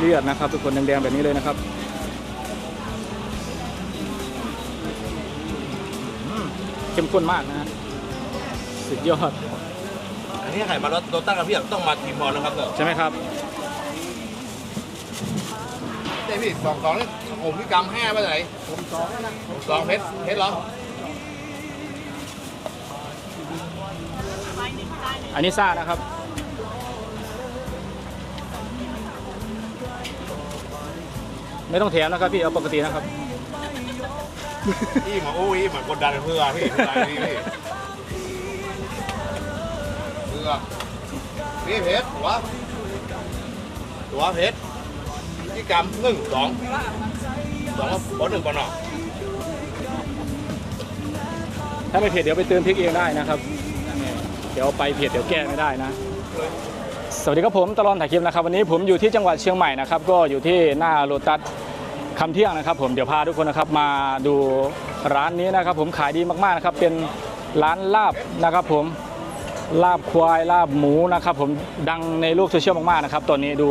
เลือดนะครับ ทุกคนแดงๆแบบนี้เลยนะครับอืมเข้มข้นมากนะฮะสุดยอด อันนี้ไข่มารถโดนตั้งกับพี่ต้องมาทีมบอลนะครับเนอะใช่ไหมครับใช่พี่สองสองนี่ผมพี่กำห้าไปไหนผมสองนะสองเพชรเพชรเหรออันนี้ซ่านะครับ ไม่ต้องแถมนะครับพี่เอาปกตินะครับ พี่มาโอ้ยมากดดันเพื่อพี่กดดันพี่พี่เพื่อพี่เพชรตัวตัวเพชรพี่กำหนึ่งสองสองบอลหนึ่งบอลหนอกถ้าไม่เผ็ดเดี๋ยวไปเติมพริกเองได้นะครับนี่เดี๋ยวไปเผ็ดเดี๋ยวแก้ไม่ได้นะ สวัสดีครับผมตลอดถ่ายคลิปนะครับวันนี้ผมอยู่ที่จังหวัดเชียงใหม่นะครับก็อยู่ที่หน้าโลตัสคำเที่ยงนะครับ ผมเดี๋ยวพาทุกคนนะครับมาดูร้านนี้นะครับ ผมขายดีมากๆนะครับเป็นร้านลาบนะครับ ผมลาบควายลาบหมูนะครับ ผมดังในโลกโซเชียลมากๆนะครับตอนนี้ดู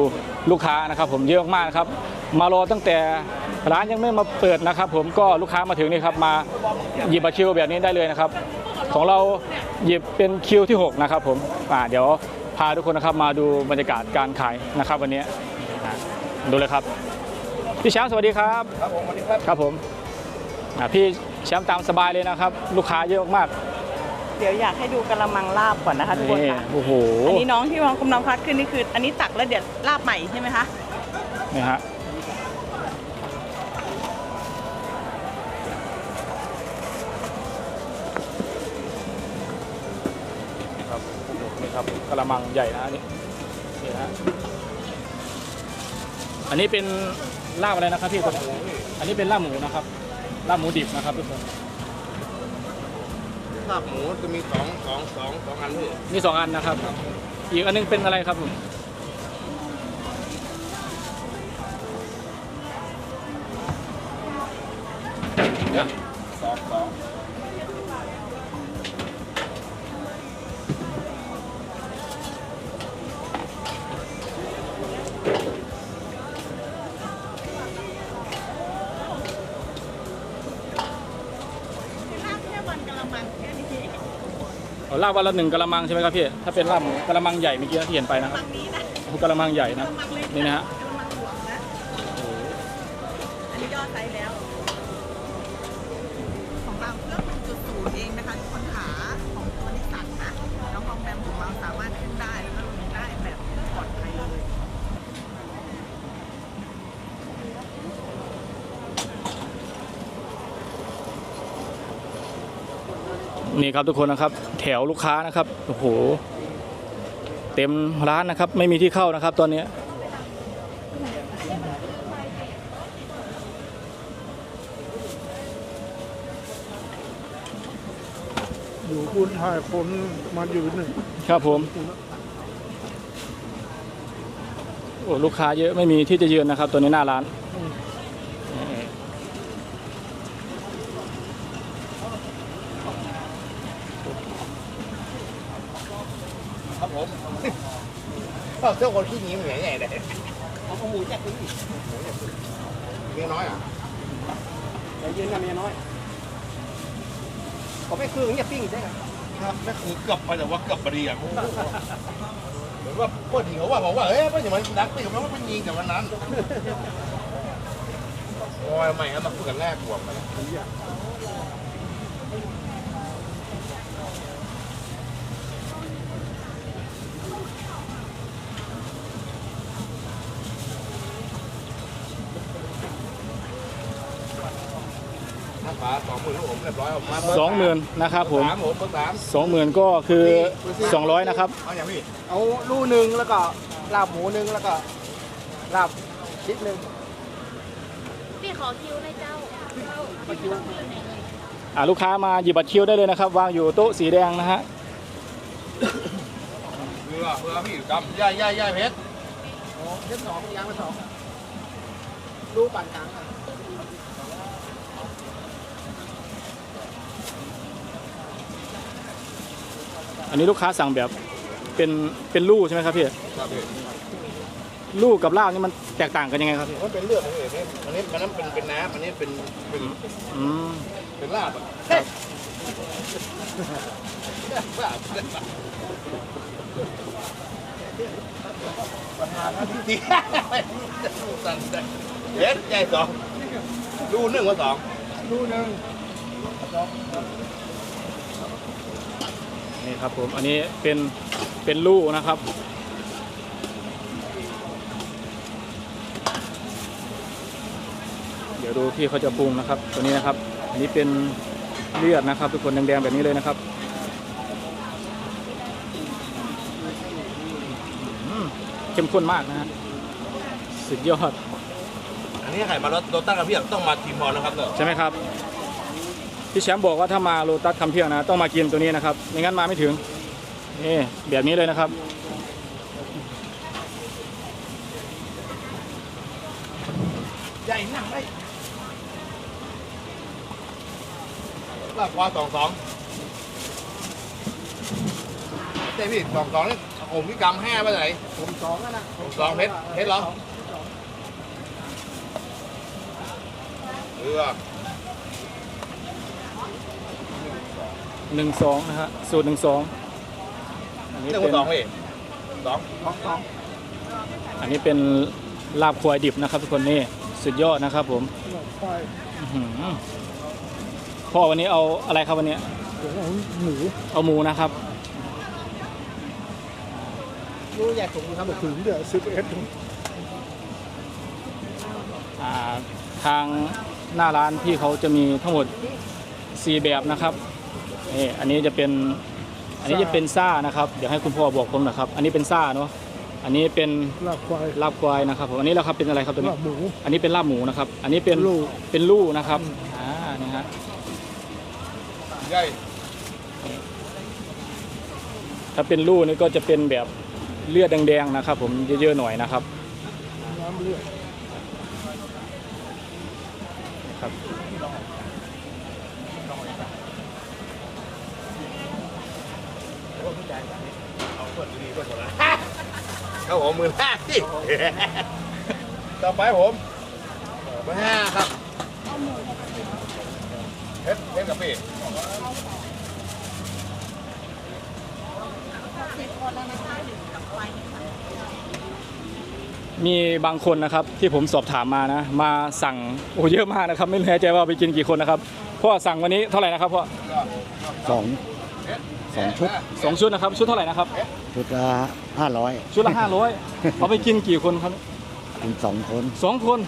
ลูกค้านะครับ ผมเยอะมากนะครับมารอตั้งแต่ร้านยังไม่มาเปิดนะครับ ผมก็ลูกค้ามาถึงนี่ครับมาหยิบบัตรคิวแบบนี้ได้เลยนะครับ ของเราหยิบเป็นคิวที่ 6 นะครับ ผมอ่าเดี๋ยว พาทุกคนนะครับมาดูบรรยากาศการขายนะครับวันนี้อ่าดูเลยครับ พี่แชมป์สวัสดีครับครับผมสวัสดีครับครับผมอ่าพี่แชมป์ตามสบายเลยนะครับ ลูกค้าเยอะมากเดี๋ยวอยากให้ดูกระมังลาบก่อนนะคะทุกคนนี่ค่ะโอ้โหอันนี้น้องที่วางกำลังพัดขึ้นนี่คือ อันนี้ตักแล้วเดี๋ยวลาบใหม่ใช่ไหมคะนี่ฮะ อ้โหนี่ครับกระมังใหญ่นะอันนี่นี่นะฮะอันนี้เป็นลาบอะไรนะครับพี่ตัวนี้อันนี้เป็นลาบหมูนะครับลาบหมูดิบนะครับทุกคนลาบหมูจะมีสองสองสองสองอันพี่มีสองอันนะครับ อีกอันหนึงเป็นอะไรครับผมสองสอง ลาบวันละหนึ่งกระมังใช่ไหมครับพี่ ถ้าเป็นลาบหมูกระมังใหญ่เมื่อกี้ที่เห็นไปนะครับมังนี้นะโอ้โหกระมังใหญ่นะกระมังเล็กนี่นะฮะ นี่ครับทุกคนนะครับ แถวลูกค้านะครับโอ้โหเต็มร้านนะครับ ไม่มีที่เข้านะครับ ตอนนี้อยู่คุณถ่ายคนมาอยู่หนึ่งครับผมโอ้ลูกค้าเยอะไม่มีที่จะยืนนะครับ ตัวนี้หน้าร้าน ครับผม เจ้าคนขี้หนีเหมือนใหญ่เลยเอาหมูแจกคุณเมียน้อยอะใจเย็นนะเมียน้อยเขาไม่คืออย่างเงี้ยปิ้งได้ไงครับนั่นคือเกือบไปแต่ว่าเกือบพอดีอะเหมือนว่าพ่อถิ่เขาว่าบอกว่าเอ้ยไม่อย่างมันดักไม่อย่างมันเป็นยิงแต่วันนั้นโอ้ยใหม่ครับมาพูดกันแรกบวกกัน ถ้าฝาสองหมื่นผมเรียบร้อยออกมาสองหมื่นนะครับผมสามผมเบอร์สามสองหมื่นก็คือสองร้อยนะครับ เอาอย่างพี่เอาลู่หนึ่งแล้วก็ลาบหมูหนึ่งแล้วก็ลาบชิดหนึ่งพี่ขอคิวเลยเจ้ามาคิวอ่าลูกค้ามาหยิบบัตรคิวได้เลยนะครับ วางอยู่โต๊ะสีแดงนะฮะเพื่อเพื่อพี่กำย่ายย่ายย่ายเพชรโอ้เล่มสองยางละสองลู่ปานกลางอะ อันนี้ลูกค้าสั่งแบบเป็นเป็นลู่ใช่ไหมครับพี่ครับพี่ลูกกับลาบนี่มันแตกต่างกันยังไงครับพี่มันเป็นเลือดเลยพี่อันนี้มันนั้นเป็นเป็นน้ำอันนี้เป็นเป็นอืมเป็นลาบอะลาบที่สั่นเด็ดใหญ่สองดูหนึ่งว่าสองดูหนึ่ง นี่ครับผมอันนี้เป็นเป็นลูกนะครับ เดี๋ยวดูพี่เขาจะปรุงนะครับ ตัวนี้นะครับ อันนี้เป็นเลือดนะครับ ทุกคนแดงๆแบบนี้เลยนะครับอืมเข้มข้นมากนะฮะสุดยอดอันนี้ไข่มารถโดตั้งกับพี่ต้องมาทีมพอนะครับเนอะใช่ไหมครับ พี่แชมป์บอกว่าถ้ามาโลตัสคำเที่ยงนะ ต้องมากินตัวนี้นะครับไม่งั้นมาไม่ถึงนี่แบบนี้เลยนะครับ ใหญ่หนักได้ลาบควาสองสองเต้พี่สองสองนี่ผมพี่กำห้าไปไหนผมสองอะนะสองเพชรเพชรเหรอเรือ หนึ่งสองนะฮะสูตรหนึ่งสองอันนี้เรื่องเป็นสองพี่สองสองสองอันนี้เป็นลาบควายดิบนะครับทุกคนนี่สุดยอดนะครับผมปล่อยอื้อหือพ่อวันนี้เอาอะไรครับวันนี้เดี๋ยวเอาหมูเอาหมูนะครับดูใหญ่ถุงทำถึงเดี๋ยวสิบเอ็ดถุงอ่าทางหน้าร้านพี่เขาจะมีทั้งหมด 4 แบบนะครับ นี่อันนี้จะเป็นอันนี้จะเป็นซ่านะครับเดี๋ยวให้คุณพ่อบอกผมนะครับ อันนี้เป็นซ่าเนาะอันนี้เป็นลาบควายลาบควายนะครับผมอันนี้เราครับเป็นอะไรครับตัวลานี้บหมู อันนี้เป็นลาบหมูนะครับ อันนี้เป็นลู่เป็นลู่นะครับอ่านี่ฮะใหญ่ถ้าเป็นลู่นี่ก็จะเป็นแบบเลือดแดงๆนะครับ ผมเยอะๆหน่อยนะครับน้ำเลือดครับ คนดีก็หมดละครับผมหมื่นห้าที่ต่อไปผมหมื่นห้าครับเพชรเพชรกับพี่มีบางคนนะครับที่ผมสอบถามมานะ มาสั่งโอ้เยอะมากนะครับ ไม่แน่ใจว่าไปกินกี่คนนะครับพ่อสั่งวันนี้เท่าไหร่นะครับพ่อสองส องชุดสองชุดนะครับ ชุดเท่าไหร่นะครับ ชุดละห้าร้อยชุดละห้าร้อยเอาไปกินกี่คนครับเป็นสองคนสองคน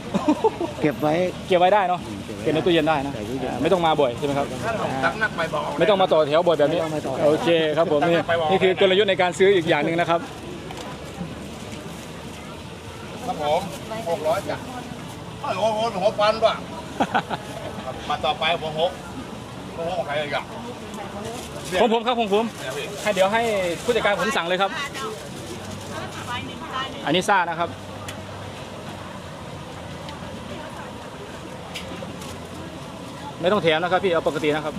เก็บไว้เก็บไว้ได้เนาะอืมเก็บในตู้เย็นได้นะใส่ตู้เย็นอ่าไม่ต้องมาบ่อยใช่ไหมครับตักนักไปบอกไม่ต้องมาต่อแถวบ่อยแบบนี้ไม่ต้องมาต่อโอเคครับผมนี่นี่คือกลยุทธ์ในการซื้ออีกอย่างหนึ่งนะครับครับผมหกร้อยจ้ะโอ้โหโอ้โหหัวฟันด้วยครับมาต่อไปผมหกผมหกของใครอีกอะ ของผมครับของผมเนี่ยพี่ให้เดี๋ยวให้ผู้จัดการผมสั่งเลยครับ อันนี้ซ่านะครับ ไม่ต้องแถมนะครับพี่เอาปกตินะครับ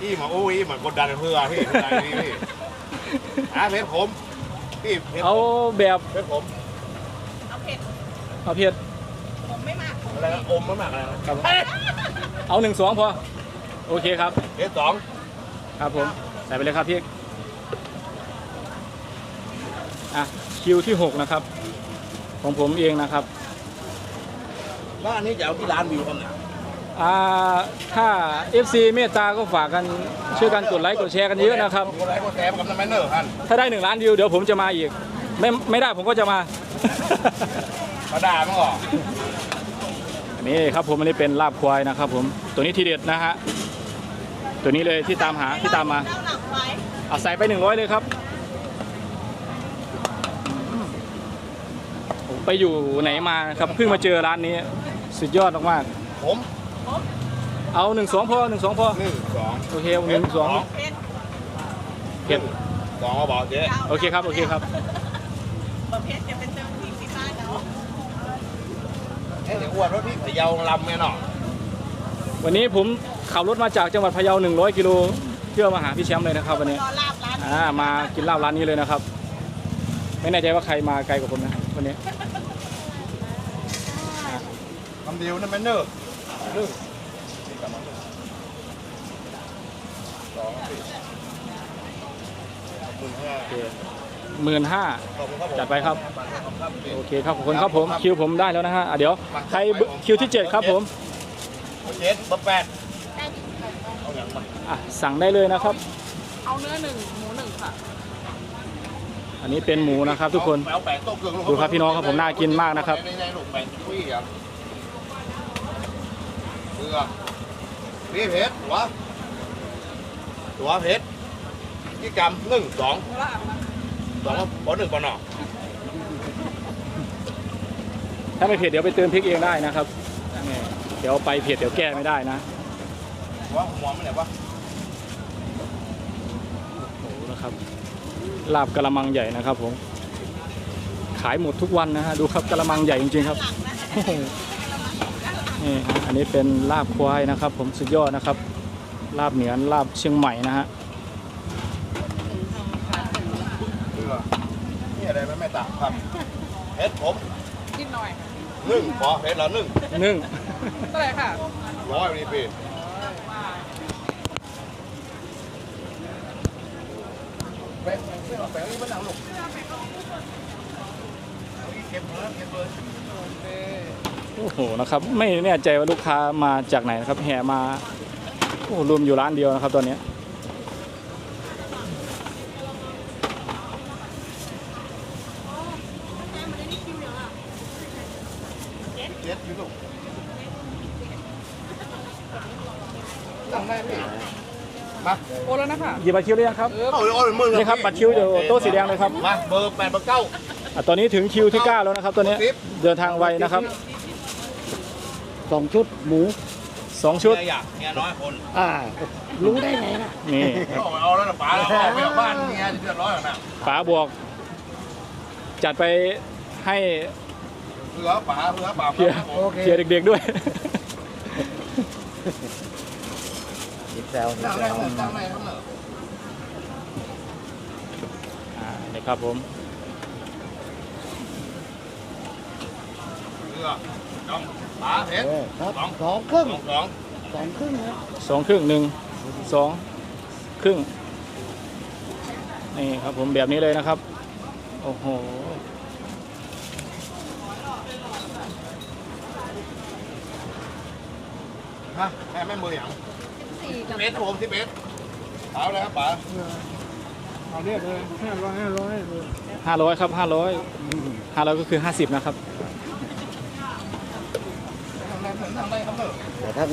พี่มาอุ้ยเหมือนกดดันเพื่อพี่เพื่อพี่พี่อะเพชรผมพี่เพชรเอาแบบเพชรผมเอาเผ็ดเอาเพียรผมไม่มากอะไรนะอมมากๆอะไรนะครับเอาหนึ่งสองพอ โอเคครับเพชรสองครับผม ใส่ไปเลยครับพี่อะคิวที่หกนะครับ ของผมเองนะครับ แล้วอันนี้จะเอาที่ร้านวิวกันนะอ่าถ้า FC เมตตาก็ฝากกันช่วยกันกดไลค์กดแชร์กันเยอะนะครับ กดไลค์กดแชร์กับน้ำแมนเนอร์ท่านถ้าได้หนึ่งล้านวิวเดี๋ยวผมจะมาอีก ไม่ไม่ได้ผมก็จะมา มาด่ามั้งเหรออั นนี้ครับผมอันนี้เป็นลาบควายนะครับผมตัวนี้ทีเด็ดนะฮะตัวนี้เลยที่ตามหาที่ตามมาเจ้าหลับไว้เอาใส่ไป100เลยครับผมไปอยู่ไหนมาครับเพิ่งมาเจอร้านนี้ สุดยอดมากผมๆเอา1 2พอ1 2พอหนึ่งสองโอเคหนึ่งสองเผ็ดเผ็ดสองมาบอกเจ๊โอเคครับโอเคครับประเภทจะเป็นเจ้าทีมที่บ้านเนาะ เอ๊ะเดี๋ยวอ้วนรถพี่พะเยาลำแม่เนาะวันนี้ผมขับรถมาจากจังหวัดพะเยา 100 กิโลเพื่อมาหาพี่แชมป์เลยนะครับ วันนี้รอลาบร้านอ่ามากินลาบร้านนี้เลยนะครับไปไม่แน่ใจว่าใครมาไกลกว่าผมนะวันนี้คำเดียวนั่นแม่เนอร์หนึ่งนี่กำมันหนึ่งสองสี่หมื่นห้า หมื่นห้าขอบคุณครับผมจัดไปครับขอบคุณครับพี่โอเคครับขอบคุณครับผมคิวผมได้แล้วนะฮะอะเดี๋ยวใครคิวที่ 7 ครับผมเจ็ดเบอร์แปดได้ดิเอาอย่างมาอะสั่งได้เลยนะครับ เอาเนื้อหนึ่งหมูหนึ่งค่ะ อันนี้เป็นหมูนะครับ ทุกคนเอาแปะโต๊ะเกลืองลงดูครับพี่น้องครับผมน่ากินมากนะครับในในลูกแปะชุยครับเกลือนี่เพชรหัวหัวเพชรกี่กรัมหนึ่งสอง สองปอหนึ่งปอหนอถ้าไม่เผ็ดเดี๋ยวไปเติมพริกเองได้นะครับนี่เดี๋ยวไปเผ็ดเดี๋ยวแก้ไม่ได้นะหัวหัวมันไหนวะโอ้โหนะครับลาบกระมังใหญ่นะครับผมขายหมดทุกวันนะฮะดูครับกระมังใหญ่จริงๆครับโอ้โหนี่ฮะอันนี้เป็นลาบควายนะครับ ผมสุดยอดนะครับ ลาบเหนือลาบเชียงใหม่นะฮะ เกลือนี่อะไรไหมแม่ตาครับเพชรผมนิดหน่อยหนึ่งพอเพชรละหนึ่งนึ่งเท่าไหร่ค่ะร้อยนี่พี่แปะแปะแปะนี่มันหนังลูกเก็บเลยเก็บเลยโอ้โหนะครับ ไม่แน่ใจว่าลูกค้ามาจากไหนนะครับแห่มาโอ้โหรวมอยู่ร้านเดียวนะครับตอนนี้ เจ็ดอยู่ลูกตั้งได้พี่ มาโอแล้วนะคะหยิบบัตรคิวหรือยังครับเอาเลยเอาเลยมือนี่ครับบัตรคิวเดี๋ยวโต๊ะสีแดงเลยครับมาเบอร์แปดเบอร์เก้าอะตอนนี้ถึงคิวที่9แล้วนะครับตัวนี้สิบเดินทางไวนะครับสองชุดหมู2ชุดเมียอยากเมียน้อยคนอ่ารู้ได้ไงนะนี่เอาเอาแล้วนะป๋าแล้วเอาไปเอาบ้านเมียจะเดือดร้อนหรอกนะป๋าบวก จัดไปให้เผื่อป๋าเผื่อป๋าเพียร์โอเคเพียร์เด็กๆด้วยติด แซวติดตั้งแซวครับครับเนอะอ่านี่ครับผมเผื่อจ้องป๋าเพชรเออครับสองสองครึ่งสองสองครึ่งนะสองครึ่งหนึ่งสองครึ่งนี่ครับผมแบบนี้เลยนะครับ โอ้โหฮะแม่แม่มืออย่าง สิบเอ็ดครับผมสิบเอ็ดเอาเลยครับป๋าเอาเรียกเลยห้าร้อยห้าร้อยเลยห้าร้อยครับห้าร้อยห้าร้อยก็คือห้าสิบนะครับตั้งได้ตั้งได้ครับเนอะแต่ถ้า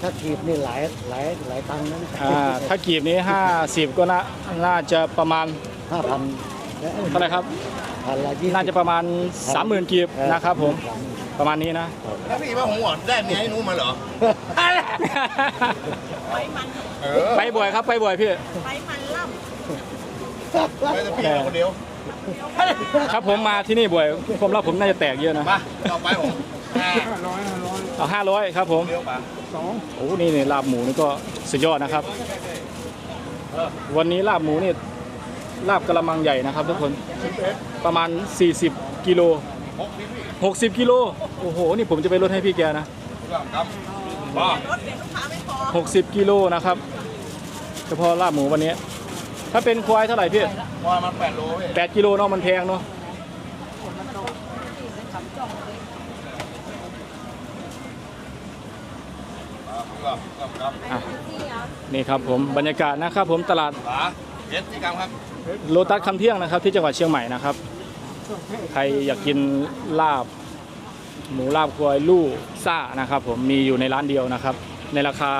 ถ้าขีดนี่หลายหลายหลายตังค์นะอ่าถ้ากีบนี้ห้าสิบก็น่าน่าจะประมาณห้าพันเท่าไหร่ครับพันละยี่สิบน่าจะประมาณสามหมื่นกีบนะครับผม ประมาณนี้นะ แล้วพี่ว่าผมหวานได้เมียให้หนู้มาเหรอ ไปมันเออไปบ่อยครับไปบ่อยพี่ ไปมันล่ไม่จะพี่มาคนเดียวครับผมมาที่นี่บ่อยผมรับผมน่าจะแตกเยอะนะ มาต่อไปผมห้าห้าร้อยห้าร้อยเอาห้าร้อยครับผมเดียวป๋าสองโอ้นี่นี่ลาบหมูนี่ก็สุดยอดนะครับ วันนี้ลาบหมูนี่ลาบกระมังใหญ่นะครับทุกคนประมาณ 40 กิโล หกนี่พี่60 กิโล โอ้โห นี่ผมจะไปลดให้พี่แกนะเรื่องครับบ้ารถเดี๋ยวลูกค้าไม่พอ60กิโลนะครับ เฉพาะลาบหมูวันนี้ ถ้าเป็นควายเท่าไหร่พี่ว่ามันแปดโลพี่8กิโลเนาะมันแพงเนาะครับครับครับอะนี่ครับผมบรรยากาศนะครับผมตลาดป๋าเจ็ดที่กรรมครับโลตัสคำเที่ยงนะครับที่จังหวัดเชียงใหม่นะครับ ใครอยากกินลาบ หมูลาบควายลู่ซ่านะครับผมมีอยู่ในร้านเดียวนะครับ ในราคา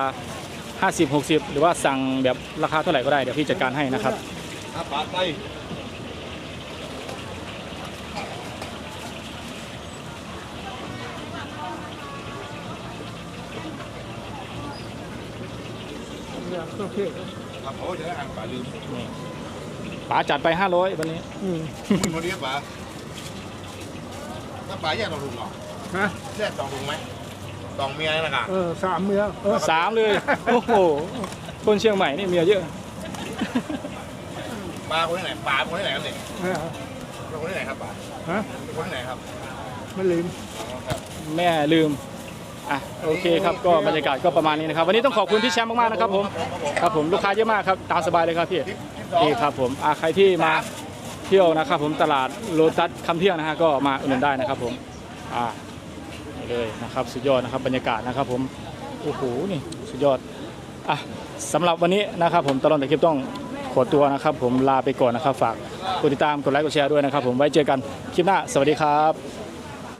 50 60 หรือว่าสั่งแบบราคาเท่าไหร่ก็ได้เดี๋ยวพี่จัดการให้นะครับครับป๋าไตเนี่ยเครื่องเทศครับโอ้ยเดี๋ยวอ่านป๋าลืมป๋าจัดไป 500วันนี้ อืมคุณคนนี้ป๋าถ้าป๋าแยกสองถุงเหรอ ฮะแยกสองถุงไหมสองเมียนะครับเออสามเมือเออสามเลย โอ้โห คนเชียงใหม่นี่เมียเยอะ ปลาคนที่ไหนปลาคนที่ไหนกันเนี่ยเออเป็นคนที่ไหนครับป๋าฮะเป็นคนที่ไหนครับไม่ลืมอ๋อครับแม่ลืม อะ โอเคครับ ก็บรรยากาศก็ประมาณนี้นะครับ วันนี้ต้องขอบคุณพี่แชมป์มากๆนะครับผม ครับผม ลูกค้าเยอะมากครับ ตามสบายเลยครับพี่คลิปคลิปสองนี่ครับผมอะใครที่มาเที่ยวนะครับผม ตลาดโลตัสคำเที่ยวนะฮะ ก็มาอุดหนุนได้นะครับผม อ่านี่ เลยนะครับ สุดยอดนะครับบรรยากาศนะครับผมโอ้โหนี่สุดยอดอะสำหรับวันนี้นะครับ ผมตลอดแต่คลิปต้องขอตัวนะครับ ผมลาไปก่อนนะครับ ฝากกดติดตามกดไลค์กดแชร์ด้วยนะครับ ผมไว้เจอกันคลิปหน้า สวัสดีครับ